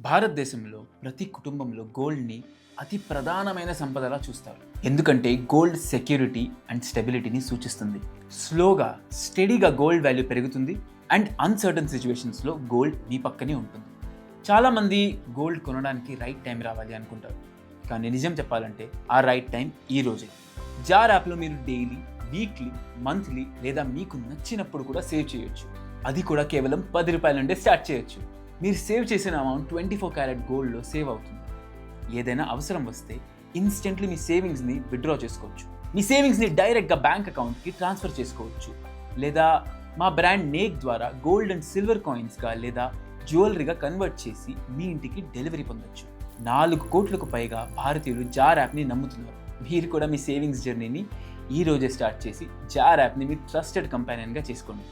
భారతదేశంలో ప్రతి కుటుంబంలో గోల్డ్ని అతి ప్రధానమైన సంపదలా చూస్తారు. ఎందుకంటే గోల్డ్ సెక్యూరిటీ అండ్ స్టెబిలిటీని సూచిస్తుంది. స్లోగా స్టడీగా గోల్డ్ వాల్యూ పెరుగుతుంది అండ్ అన్సర్టన్ సిచ్యువేషన్స్లో గోల్డ్ మీ పక్కనే ఉంటుంది. చాలామంది గోల్డ్ కొనడానికి రైట్ టైం రావాలి అనుకుంటారు. కానీ నిజం చెప్పాలంటే ఆ రైట్ టైం ఈ రోజే. జార్ యాప్లో మీరు డైలీ వీక్లీ మంత్లీ లేదా మీకు నచ్చినప్పుడు కూడా సేవ్ చేయొచ్చు. అది కూడా కేవలం పది రూపాయల నుండే స్టార్ట్ చేయొచ్చు. మీరు సేవ్ చేసిన అమౌంట్ ట్వంటీ ఫోర్ క్యారెట్ గోల్డ్లో సేవ్ అవుతుంది. ఏదైనా అవసరం వస్తే ఇన్స్టెంట్లీ మీ సేవింగ్స్ని విత్డ్రా చేసుకోవచ్చు. మీ సేవింగ్స్ని డైరెక్ట్గా బ్యాంక్ అకౌంట్కి ట్రాన్స్ఫర్ చేసుకోవచ్చు. లేదా మా బ్రాండ్ నేక్ ద్వారా గోల్డ్ అండ్ సిల్వర్ కాయిన్స్గా లేదా జ్యువెలరీగా కన్వర్ట్ చేసి మీ ఇంటికి డెలివరీ పొందొచ్చు. నాలుగు కోట్లకు పైగా భారతీయులు జార్ యాప్ని నమ్ముతున్నారు. మీరు కూడా మీ సేవింగ్స్ జర్నీని ఈ రోజే స్టార్ట్ చేసి జార్ యాప్ని మీ ట్రస్టెడ్ కంపానియన్గా చేసుకోండి.